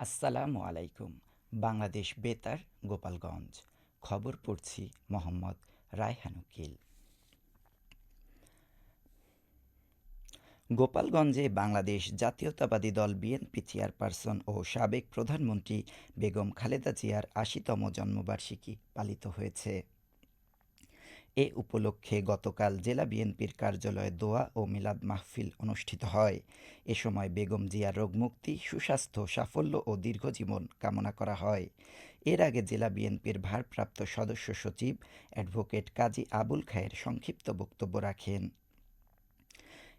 আসসালামু আলাইকুম, বাংলাদেশ বেতার, গোপালগঞ্জ। খবর পড়ছি মোহাম্মদ রায়হান উকিল। গোপালগঞ্জে বাংলাদেশ জাতীয়তাবাদী দল বিএনপি চেয়ারপারসন ও সাবেক প্রধানমন্ত্রী বেগম খালেদা জিয়ার আশিতম জন্মবার্ষিকী পালিত হয়েছে। এ উপলক্ষে গতকাল জেলা বিএনপির কার্যালয়ে দোয়া ও মিলাদ মাহফিল অনুষ্ঠিত হয়। এ সময় বেগম জিয়ার রোগমুক্তি, সুস্বাস্থ্য, সাফল্য ও দীর্ঘজীবন কামনা করা হয়। এর আগে জেলা বিএনপির ভারপ্রাপ্ত সদস্য সচিব অ্যাডভোকেট কাজী আবুল খায়ের সংক্ষিপ্ত বক্তব্য রাখেন।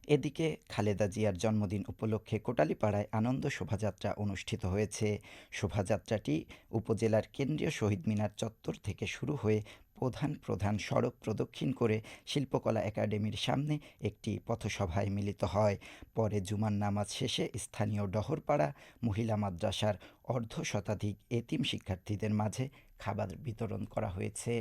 এদিকে খালেদা জিয়ার জন্মদিন উপলক্ষে কোটালীপাড়ায় আনন্দ শোভাযাত্রা অনুষ্ঠিত হয়েছে। শোভাযাত্রাটি উপজেলার কেন্দ্রীয় শহীদ মিনার চত্বর থেকে শুরু হয়ে প্রধান প্রধান সড়ক প্রদক্ষিণ করে শিল্পকলা একাডেমির সামনে একটি পথসভায় মিলিত হয়। পরে জুমার নামাজ শেষে স্থানীয় ডহরপাড়া মহিলা মাদ্রাসার অর্ধ শতাধিক এতিম শিক্ষার্থীদের মাঝে খাবার বিতরণ করা হয়েছে।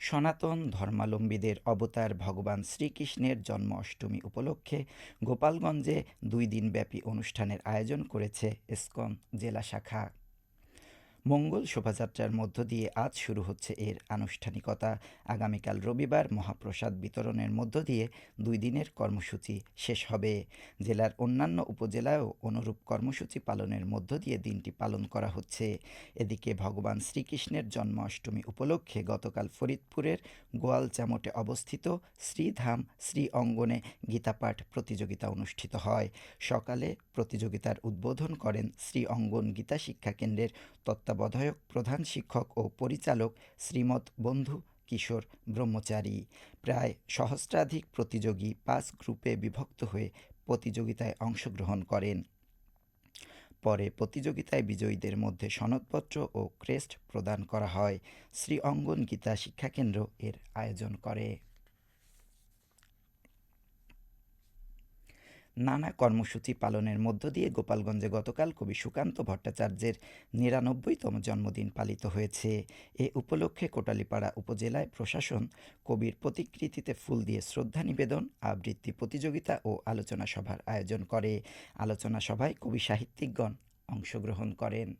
সনাতন ধর্মালম্বীদের অবতার ভগবান শ্রীকৃষ্ণের জন্ম অষ্টমী উপলক্ষে গোপালগঞ্জে দুই দিনব্যাপী অনুষ্ঠানের আয়োজন করেছে ইসকন জেলা শাখা। মঙ্গল শোভাযাত্রার মধ্য দিয়ে আজ শুরু হচ্ছে এর আনুষ্ঠানিকতা। আগামীকাল রবিবার মহাপ্রসাদ বিতরণের মধ্য দিয়ে দুই দিনের কর্মসূচি শেষ হবে। জেলার অন্যান্য উপজেলায়ও অনুরূপ কর্মসূচি পালনের মধ্য দিয়ে দিনটি পালন করা হচ্ছে। এদিকে ভগবান শ্রীকৃষ্ণের জন্মাষ্টমী উপলক্ষে গতকাল ফরিদপুরের গোয়াল চামটে অবস্থিত শ্রীধাম শ্রী অঙ্গনে গীতাপাঠ প্রতিযোগিতা অনুষ্ঠিত হয়। সকালে প্রতিযোগিতার উদ্বোধন করেন শ্রী অঙ্গন গীতা শিক্ষা কেন্দ্রের তত্ত্বাবধায়ক, প্রধান শিক্ষক ও পরিচালক শ্রীমৎ বন্ধু কিশোর ব্রহ্মচারী। প্রায় সহস্রাধিক প্রতিযোগী পাঁচ গ্রুপে বিভক্ত হয়ে প্রতিযোগিতায় অংশগ্রহণ করেন। পরে প্রতিযোগিতায় বিজয়ীদের মধ্যে সনদপত্র ও ক্রেস্ট প্রদান করা হয়। শ্রী অঙ্গন গীতা শিক্ষাকেন্দ্র এর আয়োজন করে। নানা কর্মসূচি পালনের মধ্য দিয়ে গোপালগঞ্জে গতকাল কবি সুকান্ত ভট্টাচার্যের নিরানব্বইতম জন্মদিন পালিত হয়েছে। এ উপলক্ষে কোটালীপাড়া উপজেলায় প্রশাসন কবির প্রতিকৃতিতে ফুল দিয়ে শ্রদ্ধা নিবেদন, আবৃত্তি প্রতিযোগিতা ও আলোচনা সভার আয়োজন করে। আলোচনা সভায় কবি সাহিত্যিকগণ অংশগ্রহণ করেন।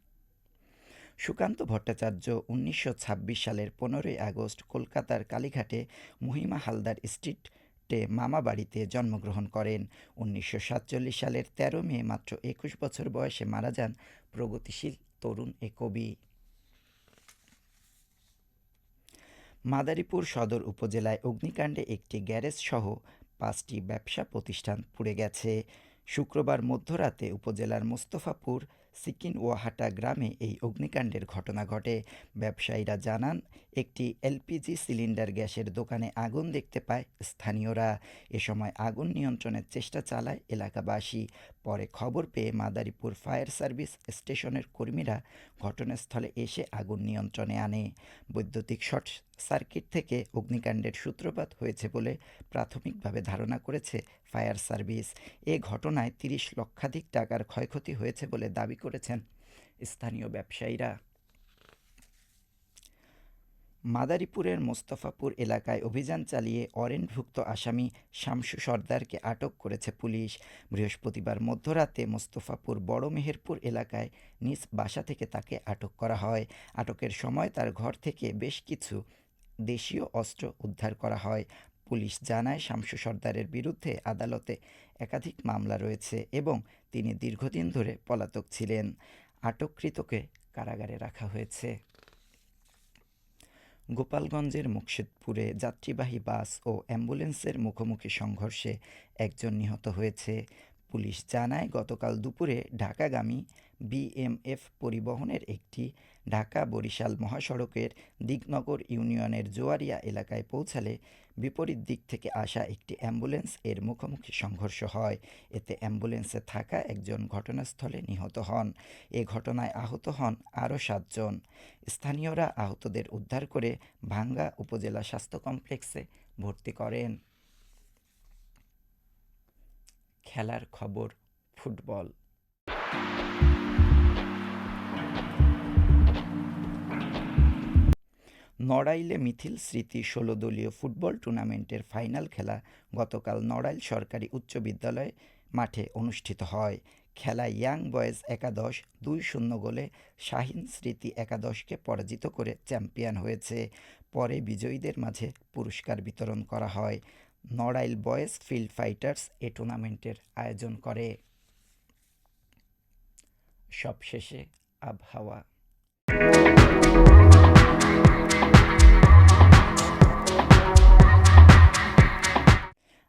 সুকান্ত ভট্টাচার্য উনিশশো ছাব্বিশ সালের পনেরোই আগস্ট কলকাতার কালীঘাটে মহিমা হালদার স্ট্রিট টে মামা বাড়িতে জন্মগ্রহণ করেন। উনিশশো সাতচল্লিশ সালের ১৩ মে, মাত্র একুশ বছর বয়সে মারা যান প্রগতিশীল তরুণ এ কবি। মাদারীপুর সদর উপজেলায় অগ্নিকাণ্ডে একটি গ্যারেজ সহ পাঁচটি ব্যবসা প্রতিষ্ঠান পুড়ে গেছে। শুক্রবার মধ্যরাতে উপজেলার মোস্তফাপুর, সিকিন ওয়াহাটা গ্রামে এই অগ্নিকাণ্ডের ঘটনা ঘটে। ব্যবসায়ীরা জানান, একটি এলপিজি সিলিন্ডার গ্যাসের দোকানে আগুন দেখতে পায় স্থানীয়রা। এ সময় আগুন নিয়ন্ত্রণের চেষ্টা চালায় এলাকাবাসী। পরে খবর পেয়ে মাদারীপুর ফায়ার সার্ভিস স্টেশনের কর্মীরা ঘটনাস্থলে এসে আগুন নিয়ন্ত্রণে আনে। বৈদ্যুতিক শর্ট সার্কিট থেকে অগ্নিকাণ্ডের সূত্রপাত হয়েছে বলে প্রাথমিকভাবে ধারণা করেছে ফায়ার সার্ভিস। এ ঘটনায় তিরিশ লক্ষাধিক টাকার ক্ষয়ক্ষতি হয়েছে বলে দাবি করেছেন স্থানীয় ব্যবসায়ীরা। মাদারীপুরের মোস্তফাপুর এলাকায় অভিযান চালিয়ে অরেন্টভুক্ত আসামি শামসু সর্দারকে আটক করেছে পুলিশ। বৃহস্পতিবার মধ্যরাতে মোস্তফাপুর বড় মেহেরপুর এলাকায় নিজ বাসা থেকে তাকে আটক করা হয়। আটকের সময় তার ঘর থেকে বেশ কিছু দেশীয় অস্ত্র উদ্ধার করা হয়। পুলিশ জানায়, শামসু সর্দারের বিরুদ্ধে আদালতে একাধিক মামলা রয়েছে এবং তিনি দীর্ঘদিন ধরে পলাতক ছিলেন। আটককৃতকে কারাগারে রাখা হয়েছে। গোপালগঞ্জের মুর্শিদপুরে যাত্রীবাহী বাস ও অ্যাম্বুলেন্সের মুখোমুখি সংঘর্ষে একজন নিহত হয়েছে। পুলিশ জানায়, গতকাল দুপুরে ঢাকাগামী বিএমএফ পরিবহনের একটি ঢাকা বরিশাল মহাসড়কের দিগনগর ইউনিয়নের জোয়ারিয়া এলাকায় পৌঁছালে বিপরীত দিক থেকে আসা একটি অ্যাম্বুলেন্স এর মুখোমুখি সংঘর্ষ হয়। এতে অ্যাম্বুলেন্সে থাকা একজন ঘটনাস্থলে নিহত হন। এ ঘটনায় আহত হন আরও সাতজন। স্থানীয়রা আহতদের উদ্ধার করে ভাঙ্গা উপজেলা স্বাস্থ্য কমপ্লেক্সে ভর্তি করেন। খেলার খবর, ফুটবল। নড়াইলে মিথিল স্মৃতি ষোলো দলীয় ফুটবল টুর্নামেন্টের ফাইনাল খেলা গতকাল নড়াইল সরকারি উচ্চ বিদ্যালয় মাঠে অনুষ্ঠিত হয়। খেলা ইয়াং বয়েজ একাদশ দুই শূন্য গোলে শাহিন স্মৃতি একাদশকে পরাজিত করে চ্যাম্পিয়ন হয়েছে। পরে বিজয়ীদের মাঝে পুরস্কার বিতরণ করা হয়। নড়াইল বয়েজ ফিল্ড ফাইটার্স এ টুর্নামেন্টের আয়োজন করে। সবশেষে আবহাওয়া।